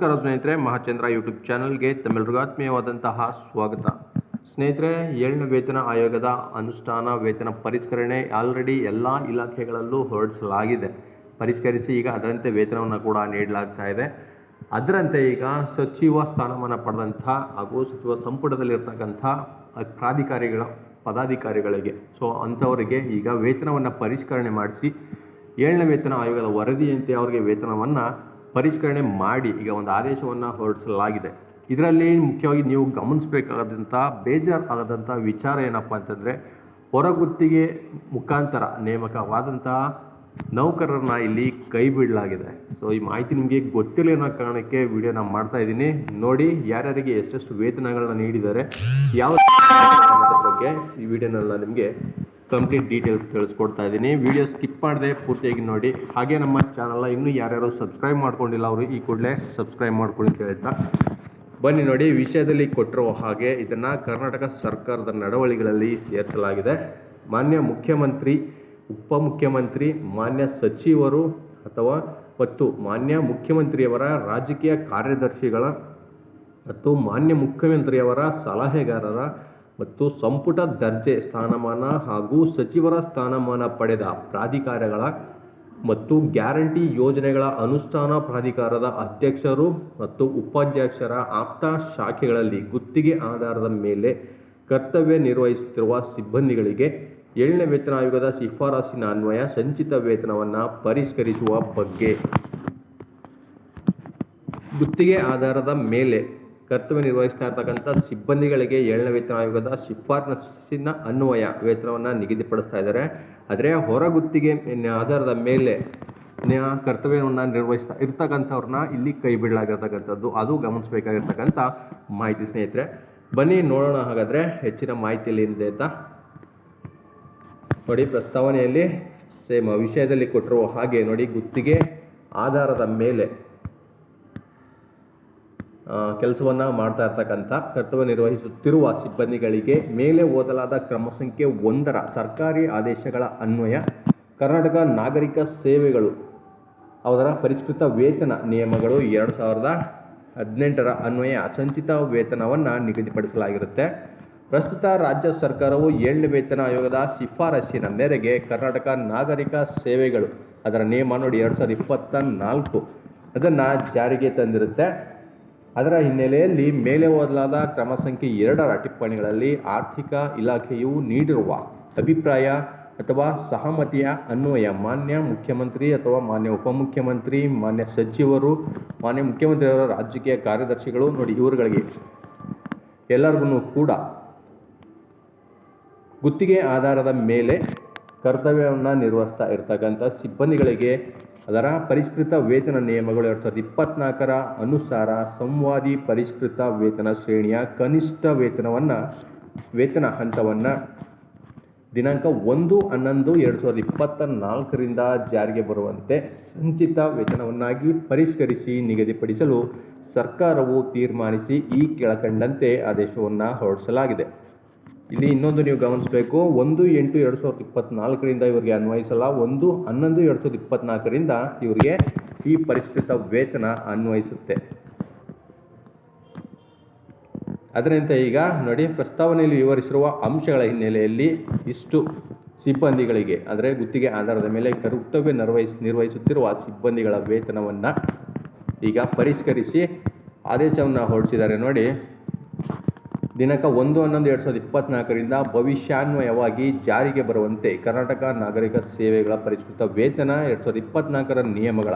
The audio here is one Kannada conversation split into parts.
ನಮಸ್ಕಾರ ಸ್ನೇಹಿತರೆ, ಮಹಾಚಂದ್ರ ಯೂಟ್ಯೂಬ್ ಚಾನಲ್ಗೆ ತಮ್ಮೆಲ್ಲರಿಗೂ ಆತ್ಮೀಯವಾದಂತಹ ಸ್ವಾಗತ. ಸ್ನೇಹಿತರೆ, ಏಳನ ವೇತನ ಆಯೋಗದ ಅನುಷ್ಠಾನ ವೇತನ ಪರಿಷ್ಕರಣೆ ಆಲ್ರೆಡಿ ಎಲ್ಲ ಇಲಾಖೆಗಳಲ್ಲೂ ಹೊರಡಿಸಲಾಗಿದೆ. ಪರಿಷ್ಕರಿಸಿ ಈಗ ಅದರಂತೆ ವೇತನವನ್ನು ಕೂಡ ನೀಡಲಾಗ್ತಾ ಇದೆ. ಅದರಂತೆ ಈಗ ಸಚಿವ ಸ್ಥಾನಮಾನ ಪಡೆದಂಥ ಹಾಗೂ ಸಚಿವ ಸಂಪುಟದಲ್ಲಿರ್ತಕ್ಕಂಥ ಪ್ರಾಧಿಕಾರಿಗಳ ಪದಾಧಿಕಾರಿಗಳಿಗೆ ಸೊ ಅಂಥವರಿಗೆ ಈಗ ವೇತನವನ್ನು ಪರಿಷ್ಕರಣೆ ಮಾಡಿಸಿ, ಏಳನೇ ವೇತನ ಆಯೋಗದ ವರದಿಯಂತೆ ಅವರಿಗೆ ವೇತನವನ್ನು ಪರಿಷ್ಕರಣೆ ಮಾಡಿ ಈಗ ಒಂದು ಆದೇಶವನ್ನು ಹೊರಡಿಸಲಾಗಿದೆ. ಇದರಲ್ಲಿ ಮುಖ್ಯವಾಗಿ ನೀವು ಗಮನಿಸಬೇಕಾದಂಥ ಬೇಜಾರು ಆಗದಂಥ ವಿಚಾರ ಏನಪ್ಪ ಅಂತಂದರೆ, ಹೊರಗುತ್ತಿಗೆ ಮುಖಾಂತರ ನೇಮಕವಾದಂತಹ ನೌಕರರನ್ನ ಇಲ್ಲಿ ಕೈ ಬಿಡಲಾಗಿದೆ ಸೊ ಈ ಮಾಹಿತಿ ನಿಮಗೆ ಗೊತ್ತಿಲ್ಲ ಅನ್ನೋ ಕಾರಣಕ್ಕೆ ವಿಡಿಯೋನ ಮಾಡ್ತಾ ಇದ್ದೀನಿ. ನೋಡಿ, ಯಾರ್ಯಾರಿಗೆ ಎಷ್ಟೆಷ್ಟು ವೇತನಗಳನ್ನ ನೀಡಿದ್ದಾರೆ, ಯಾವ ಬಗ್ಗೆ ಈ ವಿಡಿಯೋನಲ್ಲಿ ನಿಮಗೆ ಕಂಪ್ಲೀಟ್ ಡೀಟೇಲ್ಸ್ ತಿಳಿಸ್ಕೊಡ್ತಾ ಇದ್ದೀನಿ. ವಿಡಿಯೋ ಸ್ಕಿಪ್ ಮಾಡದೆ ಪೂರ್ತಿಯಾಗಿ ನೋಡಿ. ಹಾಗೆ ನಮ್ಮ ಚಾನಲ್ನ ಇನ್ನೂ ಯಾರ್ಯಾರು ಸಬ್ಸ್ಕ್ರೈಬ್ ಮಾಡ್ಕೊಂಡಿಲ್ಲ, ಅವರು ಈ ಕೂಡಲೇ ಸಬ್ಸ್ಕ್ರೈಬ್ ಮಾಡ್ಕೊಳ್ಳಿ ಅಂತ ಹೇಳ್ತಾ. ಬನ್ನಿ ನೋಡಿ, ವಿಷಯದಲ್ಲಿ ಕೊಟ್ಟಿರುವ ಹಾಗೆ ಇದನ್ನು ಕರ್ನಾಟಕ ಸರ್ಕಾರದ ನಡವಳಿಗಳಲ್ಲಿ ಸೇರಿಸಲಾಗಿದೆ. ಮಾನ್ಯ ಮುಖ್ಯಮಂತ್ರಿ, ಉಪಮುಖ್ಯಮಂತ್ರಿ, ಮಾನ್ಯ ಸಚಿವರು ಅಥವಾ ಮತ್ತು ಮಾನ್ಯ ಮುಖ್ಯಮಂತ್ರಿಯವರ ರಾಜಕೀಯ ಕಾರ್ಯದರ್ಶಿಗಳ ಮತ್ತು ಮಾನ್ಯ ಮುಖ್ಯಮಂತ್ರಿಯವರ ಸಲಹೆಗಾರರ ಮತ್ತು ಸಂಪುಟ ದರ್ಜೆ ಸ್ಥಾನಮಾನ ಹಾಗೂ ಸಚಿವರ ಸ್ಥಾನಮಾನ ಪಡೆದ ಪ್ರಾಧಿಕಾರಗಳ ಮತ್ತು ಗ್ಯಾರಂಟಿ ಯೋಜನೆಗಳ ಅನುಷ್ಠಾನ ಪ್ರಾಧಿಕಾರದ ಅಧ್ಯಕ್ಷರು ಮತ್ತು ಉಪಾಧ್ಯಕ್ಷರ ಆಪ್ತ ಶಾಖೆಗಳಲ್ಲಿ ಗುತ್ತಿಗೆ ಆಧಾರದ ಮೇಲೆ ಕರ್ತವ್ಯ ನಿರ್ವಹಿಸುತ್ತಿರುವ ಸಿಬ್ಬಂದಿಗಳಿಗೆ ಏಳನೇ ವೇತನ ಆಯೋಗದ ಶಿಫಾರಸಿನ ಅನ್ವಯ ಸಂಚಿತ ವೇತನವನ್ನು ಪರಿಷ್ಕರಿಸುವ ಬಗ್ಗೆ. ಗುತ್ತಿಗೆ ಆಧಾರದ ಮೇಲೆ ಕರ್ತವ್ಯ ನಿರ್ವಹಿಸ್ತಾ ಇರ್ತಕ್ಕಂಥ ಸಿಬ್ಬಂದಿಗಳಿಗೆ ಏಳನೇ ವೇತನ ಆಯೋಗದ ಶಿಫಾರಸಿನ ಅನ್ವಯ ವೇತನವನ್ನು ನಿಗದಿಪಡಿಸ್ತಾ ಇದ್ದಾರೆ. ಆದರೆ ಹೊರಗುತ್ತಿಗೆ ಆಧಾರದ ಮೇಲೆ ಕರ್ತವ್ಯವನ್ನು ನಿರ್ವಹಿಸ್ತಾ ಇರ್ತಕ್ಕಂಥವ್ರನ್ನ ಇಲ್ಲಿ ಕೈ ಬಿಡಲಾಗಿರ್ತಕ್ಕಂಥದ್ದು ಅದು ಗಮನಿಸಬೇಕಾಗಿರ್ತಕ್ಕಂಥ ಮಾಹಿತಿ ಸ್ನೇಹಿತರೆ. ಬನ್ನಿ ನೋಡೋಣ ಹಾಗಾದರೆ ಹೆಚ್ಚಿನ ಮಾಹಿತಿಯಲ್ಲಿ ಏನಿದೆ ಅಂತ. ನೋಡಿ ಪ್ರಸ್ತಾವನೆಯಲ್ಲಿ ಸೇಮ್ ವಿಷಯದಲ್ಲಿ ಕೊಟ್ಟಿರುವ ಹಾಗೆ ನೋಡಿ ಗುತ್ತಿಗೆ ಆಧಾರದ ಮೇಲೆ ಕೆಲಸವನ್ನು ಮಾಡ್ತಾ ಇರ್ತಕ್ಕಂಥ ಕರ್ತವ್ಯ ನಿರ್ವಹಿಸುತ್ತಿರುವ ಸಿಬ್ಬಂದಿಗಳಿಗೆ ಮೇಲೆ ಓದಲಾದ ಕ್ರಮ ಸಂಖ್ಯೆ ಒಂದರ ಸರ್ಕಾರಿ ಆದೇಶಗಳ ಅನ್ವಯ, ಕರ್ನಾಟಕ ನಾಗರಿಕ ಸೇವೆಗಳು, ಅವರ ಪರಿಷ್ಕೃತ ವೇತನ ನಿಯಮಗಳು ಎರಡು ಸಾವಿರದ ಹದಿನೆಂಟರ ಅನ್ವಯ ಸಂಚಿತ ವೇತನವನ್ನು ನಿಗದಿಪಡಿಸಲಾಗಿರುತ್ತೆ. ಪ್ರಸ್ತುತ ರಾಜ್ಯ ಸರ್ಕಾರವು ಏಳನೇ ವೇತನ ಆಯೋಗದ ಶಿಫಾರಸ್ಸಿನ ಮೇರೆಗೆ ಕರ್ನಾಟಕ ನಾಗರಿಕ ಸೇವೆಗಳು ಅದರ ನಿಯಮ ನೋಡಿ ಎರಡು ಸಾವಿರದ ಇಪ್ಪತ್ತ ನಾಲ್ಕು ಅದನ್ನು ಜಾರಿಗೆ ತಂದಿರುತ್ತೆ. ಅದರ ಹಿನ್ನೆಲೆಯಲ್ಲಿ ಮೇಲೆ ಓದಲಾದ ಕ್ರಮ ಸಂಖ್ಯೆ ಎರಡರ ಟಿಪ್ಪಣಿಗಳಲ್ಲಿ ಆರ್ಥಿಕ ಇಲಾಖೆಯು ನೀಡಿರುವ ಅಭಿಪ್ರಾಯ ಅಥವಾ ಸಹಮತಿಯ ಅನ್ವಯ ಮಾನ್ಯ ಮುಖ್ಯಮಂತ್ರಿ ಅಥವಾ ಮಾನ್ಯ ಉಪಮುಖ್ಯಮಂತ್ರಿ, ಮಾನ್ಯ ಸಚಿವರು, ಮಾನ್ಯ ಮುಖ್ಯಮಂತ್ರಿಯವರ ರಾಜಕೀಯ ಕಾರ್ಯದರ್ಶಿಗಳು ನೋಡಿ ಇವರುಗಳಿಗೆ. ಎಲ್ಲರಿಗೂ ಕೂಡ ಗುತ್ತಿಗೆ ಆಧಾರದ ಮೇಲೆ ಕರ್ತವ್ಯವನ್ನು ನಿರ್ವಹಿಸ್ತಾ ಇರ್ತಕ್ಕಂಥ ಸಿಬ್ಬಂದಿಗಳಿಗೆ ಅದರ ಪರಿಷ್ಕೃತ ವೇತನ ನಿಯಮಗಳು ಎರಡು ಸಾವಿರದ ಇಪ್ಪತ್ನಾಲ್ಕರ ಅನುಸಾರ ಸಂವಾದಿ ಪರಿಷ್ಕೃತ ವೇತನ ಶ್ರೇಣಿಯ ಕನಿಷ್ಠ ವೇತನವನ್ನು, ವೇತನ ಹಂತವನ್ನು ದಿನಾಂಕ ಒಂದು ಹನ್ನೊಂದು ಎರಡು ಸಾವಿರದ ಇಪ್ಪತ್ತ ನಾಲ್ಕರಿಂದ ಜಾರಿಗೆ ಬರುವಂತೆ ಸಂಚಿತ ವೇತನವನ್ನಾಗಿ ಪರಿಷ್ಕರಿಸಿ ನಿಗದಿಪಡಿಸಲು ಸರ್ಕಾರವು ತೀರ್ಮಾನಿಸಿ ಈ ಕೆಳಕಂಡಂತೆ ಆದೇಶವನ್ನು ಹೊರಡಿಸಲಾಗಿದೆ. ಇಲ್ಲಿ ಇನ್ನೊಂದು ನೀವು ಗಮನಿಸಬೇಕು, ಒಂದು ಎಂಟು ಎರಡು ಸಾವಿರದ ಇಪ್ಪತ್ನಾಲ್ಕರಿಂದ ಇವರಿಗೆ ಅನ್ವಯಿಸಲ್ಲ, ಒಂದು ಹನ್ನೊಂದು ಎರಡು ಸಾವಿರದ ಇಪ್ಪತ್ನಾಲ್ಕರಿಂದ ಇವರಿಗೆ ಈ ಪರಿಷ್ಕೃತ ವೇತನ ಅನ್ವಯಿಸುತ್ತೆ. ಅದರಂತೆ ಈಗ ನೋಡಿ, ಪ್ರಸ್ತಾವನೆಯಲ್ಲಿ ವಿವರಿಸಿರುವ ಅಂಶಗಳ ಹಿನ್ನೆಲೆಯಲ್ಲಿ ಇಷ್ಟು ಸಿಬ್ಬಂದಿಗಳಿಗೆ, ಅಂದರೆ ಗುತ್ತಿಗೆ ಆಧಾರದ ಮೇಲೆ ಕರ್ತವ್ಯ ನಿರ್ವಹಿಸ್, ನಿರ್ವಹಿಸುತ್ತಿರುವ ಸಿಬ್ಬಂದಿಗಳ ವೇತನವನ್ನು ಈಗ ಪರಿಷ್ಕರಿಸಿ ಆದೇಶವನ್ನು ಹೊರಡಿಸಿದ್ದಾರೆ. ನೋಡಿ ದಿನಾಂಕ ಒಂದು ಹನ್ನೊಂದು ಎರಡು ಸಾವಿರದ ಇಪ್ಪತ್ತ್ನಾಲ್ಕರಿಂದ ಭವಿಷ್ಯಾನ್ವಯವಾಗಿ ಜಾರಿಗೆ ಬರುವಂತೆ ಕರ್ನಾಟಕ ನಾಗರಿಕ ಸೇವೆಗಳ ಪರಿಷ್ಕೃತ ವೇತನ ಎರಡು ಸಾವಿರದ ಇಪ್ಪತ್ನಾಲ್ಕರ ನಿಯಮಗಳ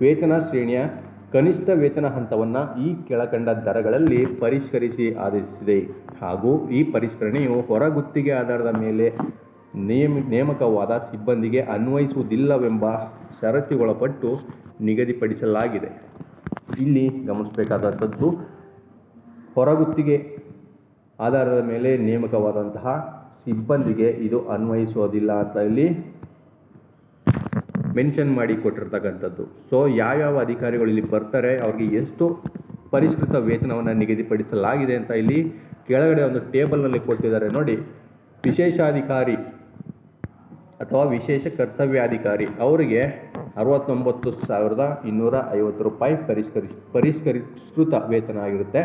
ವೇತನ ಶ್ರೇಣಿಯ ಕನಿಷ್ಠ ವೇತನ ಹಂತವನ್ನು ಈ ಕೆಳಕಂಡ ದರಗಳಲ್ಲಿ ಪರಿಷ್ಕರಿಸಿ ಆದೇಶಿಸಿದೆ. ಹಾಗೂ ಈ ಪರಿಷ್ಕರಣೆಯು ಹೊರಗುತ್ತಿಗೆ ಆಧಾರದ ಮೇಲೆ ನೇಮ ನೇಮಕವಾದ ಸಿಬ್ಬಂದಿಗೆ ಅನ್ವಯಿಸುವುದಿಲ್ಲವೆಂಬ ಷರತ್ತುಗೊಳಪಟ್ಟು ನಿಗದಿಪಡಿಸಲಾಗಿದೆ. ಇಲ್ಲಿ ಗಮನಿಸಬೇಕಾದಂಥದ್ದು ಹೊರಗುತ್ತಿಗೆ ಆಧಾರದ ಮೇಲೆ ನೇಮಕವಾದಂತಹ ಸಿಬ್ಬಂದಿಗೆ ಇದು ಅನ್ವಯಿಸೋದಿಲ್ಲ ಅಂತ ಇಲ್ಲಿ ಮೆನ್ಷನ್ ಮಾಡಿ ಕೊಟ್ಟಿರ್ತಕ್ಕಂಥದ್ದು. ಸೊ ಯಾವ್ಯಾವ ಅಧಿಕಾರಿಗಳು ಇಲ್ಲಿ ಬರ್ತಾರೆ, ಅವ್ರಿಗೆ ಎಷ್ಟು ಪರಿಷ್ಕೃತ ವೇತನವನ್ನು ನಿಗದಿಪಡಿಸಲಾಗಿದೆ ಅಂತ ಇಲ್ಲಿ ಕೆಳಗಡೆ ಒಂದು ಟೇಬಲ್ನಲ್ಲಿ ಕೊಟ್ಟಿದ್ದಾರೆ. ನೋಡಿ, ವಿಶೇಷಾಧಿಕಾರಿ ಅಥವಾ ವಿಶೇಷ ಕರ್ತವ್ಯಾಧಿಕಾರಿ ಅವರಿಗೆ ಅರವತ್ತೊಂಬತ್ತು ಸಾವಿರದ ಇನ್ನೂರ ಐವತ್ತು ರೂಪಾಯಿ ಪರಿಷ್ಕರಿಸ್ ಪರಿಷ್ಕರಿಸೃತ ವೇತನ ಆಗಿರುತ್ತೆ.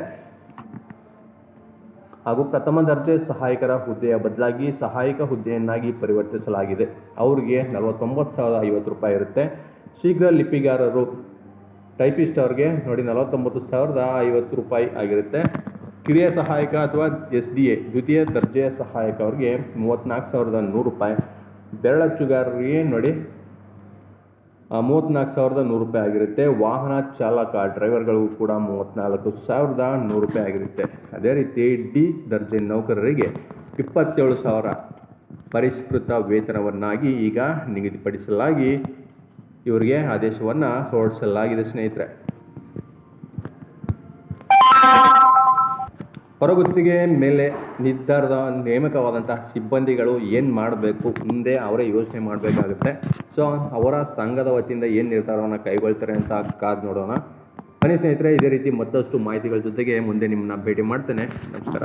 ಹಾಗೂ ಪ್ರಥಮ ದರ್ಜೆ ಸಹಾಯಕರ ಹುದ್ದೆಯ ಬದಲಾಗಿ ಸಹಾಯಕ ಹುದ್ದೆಯನ್ನಾಗಿ ಪರಿವರ್ತಿಸಲಾಗಿದೆ. ಅವರಿಗೆ ನಲವತ್ತೊಂಬತ್ತು ಸಾವಿರದ ಐವತ್ತು ರೂಪಾಯಿ ಇರುತ್ತೆ. ಶೀಘ್ರ ಲಿಪಿಗಾರರು, ಟೈಪಿಸ್ಟ್ ಅವ್ರಿಗೆ ನೋಡಿ ನಲವತ್ತೊಂಬತ್ತು ಸಾವಿರದ ಐವತ್ತು ರೂಪಾಯಿ ಆಗಿರುತ್ತೆ. ಕಿರಿಯ ಸಹಾಯಕ ಅಥವಾ ಎಸ್ ಡಿ ಎ, ದ್ವಿತೀಯ ದರ್ಜೆಯ ಸಹಾಯಕ ಅವ್ರಿಗೆ ಮೂವತ್ತ್ನಾಲ್ಕು ಸಾವಿರದ ನೂರು ರೂಪಾಯಿ. ಬೆರಳಚ್ಚುಗಾರರಿಗೆ ನೋಡಿ ಮೂವತ್ತ್ನಾಲ್ಕು ಸಾವಿರದ ನೂರು ರೂಪಾಯಿ ಆಗಿರುತ್ತೆ. ವಾಹನ ಚಾಲಕ ಡ್ರೈವರ್ಗಳಿಗೂ ಕೂಡ ಮೂವತ್ತ್ನಾಲ್ಕು ಸಾವಿರದ ನೂರು ರೂಪಾಯಿ ಆಗಿರುತ್ತೆ. ಅದೇ ರೀತಿ ಡಿ ದರ್ಜೆ ನೌಕರರಿಗೆ ಇಪ್ಪತ್ತೇಳು ಸಾವಿರ ಪರಿಷ್ಕೃತ ವೇತನವನ್ನಾಗಿ ಈಗ ನಿಗದಿಪಡಿಸಲಾಗಿ ಇವರಿಗೆ ಆದೇಶವನ್ನು ಹೊರಡಿಸಲಾಗಿದೆ ಸ್ನೇಹಿತರೆ. ಹೊರಗುತ್ತಿಗೆ ಮೇಲೆ ನಿರ್ಧಾರದ ನೇಮಕವಾದಂತಹ ಸಿಬ್ಬಂದಿಗಳು ಏನು ಮಾಡಬೇಕು, ಮುಂದೆ ಅವರೇ ಯೋಚನೆ ಮಾಡಬೇಕಾಗುತ್ತೆ. ಸೊ ಅವರ ಸಂಘದ ವತಿಯಿಂದ ಏನು ನಿರ್ಧಾರವನ್ನು ಕೈಗೊಳ್ತಾರೆ ಅಂತ ಕಾದು ನೋಡೋಣ. ಬನ್ನಿ ಸ್ನೇಹಿತರೆ, ಇದೇ ರೀತಿ ಮತ್ತಷ್ಟು ಮಾಹಿತಿಗಳ ಜೊತೆಗೆ ಮುಂದೆ ನಿಮ್ಮನ್ನ ಭೇಟಿ ಮಾಡ್ತೇನೆ. ನಮಸ್ಕಾರ.